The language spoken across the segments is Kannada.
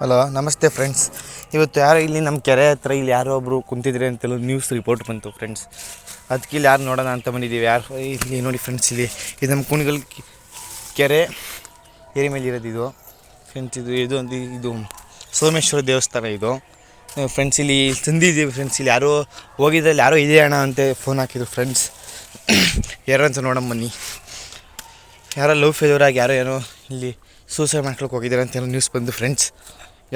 ಹಲೋ, ನಮಸ್ತೆ ಫ್ರೆಂಡ್ಸ್ ಇವತ್ತು ಯಾರೋ ಇಲ್ಲಿ ನಮ್ಮ ಕೆರೆ ಹತ್ರ ಇಲ್ಲಿ ಯಾರೋ ಒಬ್ಬರು ಕುಂತಿದ್ರೆ ಅಂತೆಲ್ಲ ನ್ಯೂಸ್ ರಿಪೋರ್ಟ್ ಬಂತು ಫ್ರೆಂಡ್ಸ್ ಅದಕ್ಕೆ ಇಲ್ಲಿ ಯಾರು ನೋಡೋಣ ಅಂತ ಬಂದಿದ್ದೀವಿ ಯಾರು? ಇಲ್ಲಿ ನೋಡಿ ಫ್ರೆಂಡ್ಸ್ ಇಲ್ಲಿ ಇದು ನಮ್ಮ ಕುಣಿಗಲ್ ಕೆರೆ. ಏರಿ ಮೇಲೆ ಇರೋದು ಇದು. ಫ್ರೆಂಡ್ಸ್ ಇದು ಇದು ಒಂದು, ಇದು ಸೋಮೇಶ್ವರ ದೇವಸ್ಥಾನ ಇದು. ಫ್ರೆಂಡ್ಸ್ ಇಲ್ಲಿ ತಂದಿದ್ದೀವಿ ಫ್ರೆಂಡ್ಸ್ ಇಲ್ಲಿ ಯಾರೋ ಹೋಗಿದ್ರಲ್ಲಿ ಯಾರೋ ಇದೆ ಅಣ್ಣ ಅಂತ ಫೋನ್ ಹಾಕಿದ್ರು ಫ್ರೆಂಡ್ಸ್ ಯಾರೋ ಅಂತ ನೋಡಮ್ಮ ಬನ್ನಿ. ಯಾರೋ ಲವ್ ಫೇಲ್ಯೂರ್ ಆಗಿ ಯಾರೋ ಏನೋ ಇಲ್ಲಿ ಸೂಸೈಡ್ ಮಾಡ್ಕೊಳಕ್ಕೆ ಹೋಗಿದ್ದಾರೆ ಅಂತ ಏನೋ ನ್ಯೂಸ್ ಬಂದು ಫ್ರೆಂಡ್ಸ್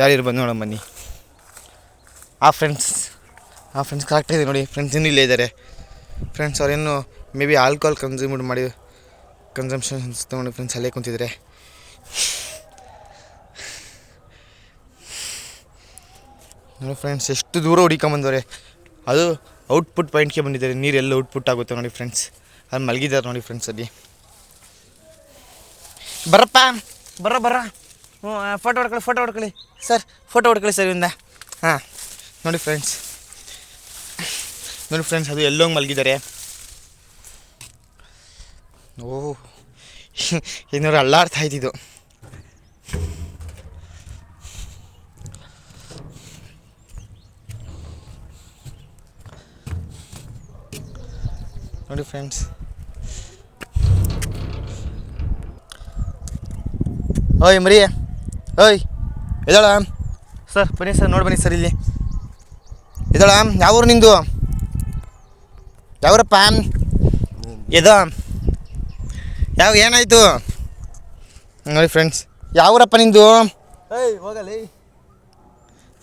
ಯಾರು ಬಂದು ನೋಡೋಣ ಬನ್ನಿ. ಆ ಫ್ರೆಂಡ್ಸ್ ಆ ಫ್ರೆಂಡ್ಸ್ ಇದೆ ನೋಡಿ. ಫ್ರೆಂಡ್ಸ್ ಇನ್ನೂ ಇಲ್ಲೇ ಇದ್ದಾರೆ. ಫ್ರೆಂಡ್ಸ್ ಅವ್ರೇನು ಮೇ ಬಿ ಆಲ್ಕೋಹಾಲ್ ಕನ್ಸ್ಯೂಮ್ ಮಾಡಿ ಕನ್ಸಂಪ್ಷನ್ ತೊಗೊಂಡು ಫ್ರೆಂಡ್ಸ್ ಅಲ್ಲೇ ಕುಂತಿದ್ದಾರೆ. ನೋಡಿ ಫ್ರೆಂಡ್ಸ್ ಎಷ್ಟು ದೂರ ಹುಡಿಕೊಂಬಂದವ್ರೆ ಅದು ಔಟ್ಪುಟ್ ಪಾಯಿಂಟ್ಗೆ ಬಂದಿದ್ದಾರೆ. ನೀರು ಎಲ್ಲ ಔಟ್ಪುಟ್ ಆಗುತ್ತೆ ನೋಡಿ ಫ್ರೆಂಡ್ಸ್ ಅಲ್ಲಿ ಮಲಗಿದ್ದಾರೆ ನೋಡಿ ಫ್ರೆಂಡ್ಸ್ ಅಲ್ಲಿ. ಬರಪ್ಪ! ಬರ್ರ ಬರ್ರ. ಹ್ಞೂ ಫೋಟೋ ಹೊಡ್ಕೊಳಿ ಫೋಟೋ ಹೊಡ್ಕೊಳ್ಳಿ. ಸರ್ ಫೋಟೋ ಹೊಡ್ಕೊಳ್ಳಿ ಸರ್ ಇಂದ ಹಾಂ, ನೋಡಿ ಫ್ರೆಂಡ್ಸ್ ನೋಡಿ ಫ್ರೆಂಡ್ಸ್ ಅದು ಎಲ್ಲೋಂಗೆ ಮಲಗಿದ್ದಾರೆ. ಓ, ಇನ್ನೂರು ಅಲ್ಲಾಡ್ತಾ ಇದ್ದಿದ್ದು. ನೋಡಿ ಫ್ರೆಂಡ್ಸ್ ಓಯ್ ಮರಿ ಓಯ್ ಇದ್ದಾಳ ಸರ್ ಬನ್ನಿ ಸರ್ ನೋಡಿ ಬನ್ನಿ ಸರ್ ಇಲ್ಲಿ. ಇದ್ದಾಳ ಯಾವೂರು ನಿಂದು? ಯಾವ್ರಪ್ಪ? ಇದ ಯಾವ ಏನಾಯಿತು? ನೋಡಿ ಫ್ರೆಂಡ್ಸ್ ಯಾವೂರಪ್ಪ ನಿಂದು? ಏಯ್ ಹೋಗಲಿ.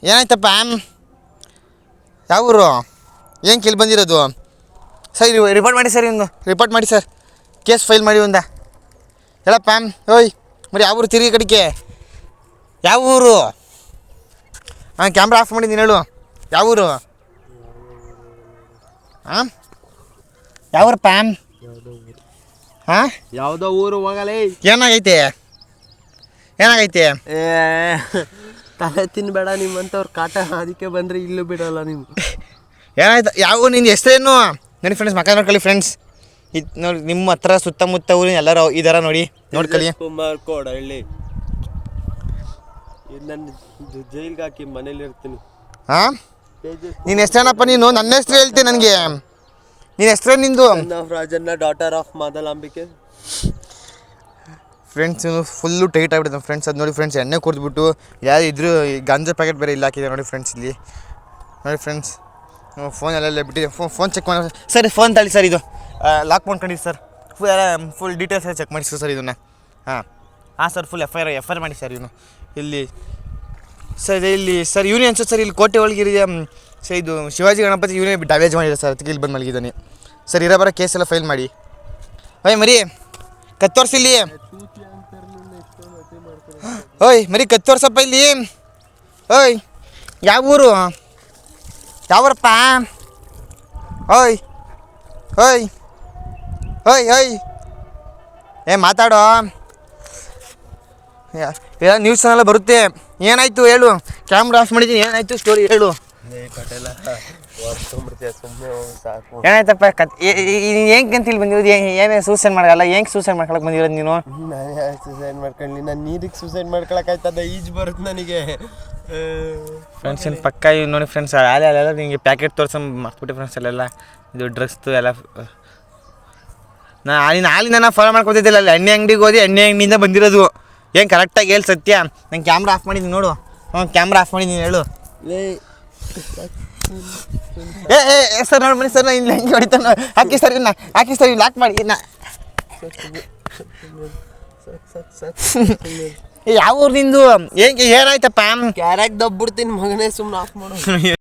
ಏನಾಯ್ತಪ್ಪ? ಯಾವೂರು? ಏನು ಕೇಳಿ ಬಂದಿರೋದು? ಸರ್ ರಿಪೋರ್ಟ್ ಮಾಡಿ ಸರ್ ಇನ್ನು ರಿಪೋರ್ಟ್ ಮಾಡಿ ಸರ್ ಕೇಸ್ ಫೈಲ್ ಮಾಡಿ ಒಂದ. ಹೇಳಪ್ಪ? ಓಯ್ మరి ಯಾವ ಊರು ತಿರುಗಿ ಕಡಿಕೆ ಯಾವ ಊರು? ಹಾಂ ಕ್ಯಾಮ್ರಾ ಆಫ್ ಮಾಡಿದ್ದೀನಿ ಹೇಳು. ಯಾವ ಊರು? ಹಾಂ ಯಾವ ಪ್ಯಾಮ್ ಹಾಂ ಯಾವುದೋ ಊರು ಹೋಗಲಿ. ಏನಾಗೈತೆ? ಏನಾಗೈತೆ? ಏ ತಲೆ ತಿನ್ಬೇಡ ನಿಮ್ಮಂಥವ್ರು ಕಾಟ. ಅದಕ್ಕೆ ಬಂದರೆ ಇಲ್ಲೂ ಬಿಡಲ್ಲ ನೀವು. ಏನಾಯ್ತು? ಯಾವ ನಿನ್ನ ಹೆಸರೇನು? ನನ್ನ ಫ್ರೆಂಡ್ಸ್ ಮಕ್ಕ ನೋಡ್ಕೊಳ್ಳಿ ಫ್ರೆಂಡ್ಸ್ ಇದು ನೋಡಿ ನಿಮ್ಮ ಹತ್ರ ಸುತ್ತಮುತ್ತ ಊರಿನ ಎಲ್ಲರೂ ಇದಾರ ನೋಡಿ ನೋಡ್ಕೊಳ್ಳಿ ಕುಮಾರ್ ಕೋಡ ಹಳ್ಳಿ ನನ್ನ ಜೈಲ್ಗೆ ಹಾಕಿ ಮನೇಲಿ ಇರ್ತೀನಿ. ಹಾಂ? ನೀನು ಹೆಸ್ರೇನಪ್ಪ ನೀನು? ನನ್ನ ಹೆಸ್ರು ಹೇಳ್ತೀನಿ ನನಗೆ. ನಿನ್ನ ಹೆಸ್ರು ನಿಂದು? Rajanna daughter of Madalambike. Friends full tight ಆಗಿಬಿಟ್ಟಿದೆ ಫ್ರೆಂಡ್ಸ್ ಅದು ನೋಡಿ ಫ್ರೆಂಡ್ಸ್ ಎಣ್ಣೆ ಕುಡಿದ್ಬಿಟ್ಟು ಯಾರು ಇದ್ರು ಈ ಗಾಂಜಾ ಪ್ಯಾಕೆಟ್ ಬೇರೆ ಇಲ್ಲ ಹಾಕಿದೆ ನೋಡಿ ಫ್ರೆಂಡ್ಸ್ ಇಲ್ಲಿ. ನೋಡಿ ಫ್ರೆಂಡ್ಸ್ ಫೋನ್ ಎಲ್ಲ ಬಿಟ್ಟಿದೆ. ಫೋನ್ ಫೋನ್ ಚೆಕ್ ಮಾಡಿ. ಸರಿ ಫೋನ್ ತಳಿ ಸರ್ ಇದು. ಲಾಕ್ ಮಾಡ್ಕೊಂಡಿದ್ದು sir full full details check ಮಾಡಿ ಸರ್ ಇದನ್ನು. ಹಾಂ. ಹಾಂ sir full F I R F I R ಮಾಡಿ ಸರ್ ಇವನು ಇಲ್ಲಿ ಸರ್ ಇಲ್ಲಿ ಸರ್ ಇವನೇ ಅನ್ಸುತ್ತೆ ಸರ್ ಇಲ್ಲಿ ಕೋಟೆ ಒಳಗಿರಿಯ ಸರ್ ಇದು ಶಿವಾಜಿ ಗಣಪತಿ ಇವನೇ ಡ್ಯಾಮೇಜ್ ಮಾಡಿದೆ ಸರ್ ಅದಕ್ಕೆ ಇಲ್ಲಿ ಬಂದು ಮಲಗಿದ್ದಾನೆ. ಸರ್ ಇರೋ ಬರೋ ಕೇಸ್ ಎಲ್ಲ ಫೈಲ್ ಮಾಡಿ. ಓಯ್, ಮರಿ ಕತ್ತೋರ್ಸಿ ಇಲ್ಲಿ. ಓಯ್, ಮರಿ ಕತ್ತೋರ್ಸಪ್ಪ ಇಲ್ಲಿ. ಓಯ್, ಯಾವ ಊರು? ಯಾವೂರಪ್ಪ ಓಯ್ ಓಯ್. ಓಯ್ ಹೋಯ್ ಏ ಮಾತಾಡೋ. ಎಲ್ಲ ನ್ಯೂಸ್ ಚಾನಲ್ ಬರುತ್ತೆ. ಏನಾಯ್ತು ಹೇಳು. ಕ್ಯಾಮ್ರಾ ಆಫ್ ಮಾಡಿದ್ದೀನಿ. ಏನಾಯ್ತು ಸ್ಟೋರಿ ಹೇಳು. ಏನಾಯ್ತಪ್ಪ ಕತ್ ಹೆಂಗೆ ಅಂತ ಇಲ್ಲಿ ಬಂದಿರೋದು ಏನೇ ಸೂಸೈಡ್ ಮಾಡಲ್ಲ ಹೆಂಗೆ ಸೂಸೈಡ್ ಮಾಡ್ಕೊಳಕ್ ಬಂದಿರೋದು ನೀನು? ಸೂಸೈಡ್ ಮಾಡ್ಕೊಳ್ಳಿ ನಾನು ನೀರಿಗೆ ಸೂಸೈಡ್ ಮಾಡ್ಕೊಳಕ್ಕಾಯ್ತದ ಈಜ್ ಬರುತ್ತೆ ನನಗೆ. ಫ್ರೆಂಡ್ಸ್ ಏನು ಪಕ್ಕ ಇವ್ ನೋಡಿ ಫ್ರೆಂಡ್ಸ್ ಅಲ್ಲೇ ಅಲ್ಲೆಲ್ಲ ನಿಮಗೆ ಪ್ಯಾಕೆಟ್ ತೋರಿಸ್ ಮಾಡ್ಬಿಟ್ಟು ಫ್ರೆಂಡ್ಸ್ ಅಲ್ಲೆಲ್ಲ. ಇದು ಡ್ರೆಸ್ದು ಎಲ್ಲ ನಾ ನೀನು ಹಾಲಿನ ನಾನು ಫಾಲೋ ಮಾಡ್ಕೊತಿದ್ದಿಲ್ಲ ಅಲ್ಲಿ ಎಣ್ಣೆ ಅಂಗಡಿಗೆ ಹೋದಿ ಎಣ್ಣೆ ಅಂಗಡಿಯಿಂದ ಬಂದಿರೋದು. ಏನು ಕರೆಕ್ಟಾಗಿ ಹೇಳಿ ಸತ್ಯ. ನಂಗೆ ಕ್ಯಾಮ್ರಾ ಆಫ್ ಮಾಡಿದ್ದೀನಿ ನೋಡು. ಹ್ಞೂ ಕ್ಯಾಮ್ರಾ ಆಫ್ ಮಾಡಿದ್ದೀನಿ ಹೇಳು. ಏ ಏ ಏ, ಸರ್ ನೋಡಿ ಮನೆ ಸರ್ ನಾ ಇಲ್ಲಿ ಹೆಂಗೆ ಹೊಡಿತಾನ ಹಾಕಿ ಸರ್ ಇನ್ನ ಹಾಕಿ ಸರ್ ಇಲ್ಲಿ ಲಾಕ್ ಮಾಡಿ ಇನ್ನ. ಯಾವ ಊರು ನಿಂದು? ಏನು ಏನಾಯ್ತಪ್ಪ ಕ್ಯಾರೆಟ್ ದಬ್ಬಿಡ್ತೀನಿ ಮಗನೇ ಸುಮ್ಮನೆ ಆಫ್ ಮಾಡು.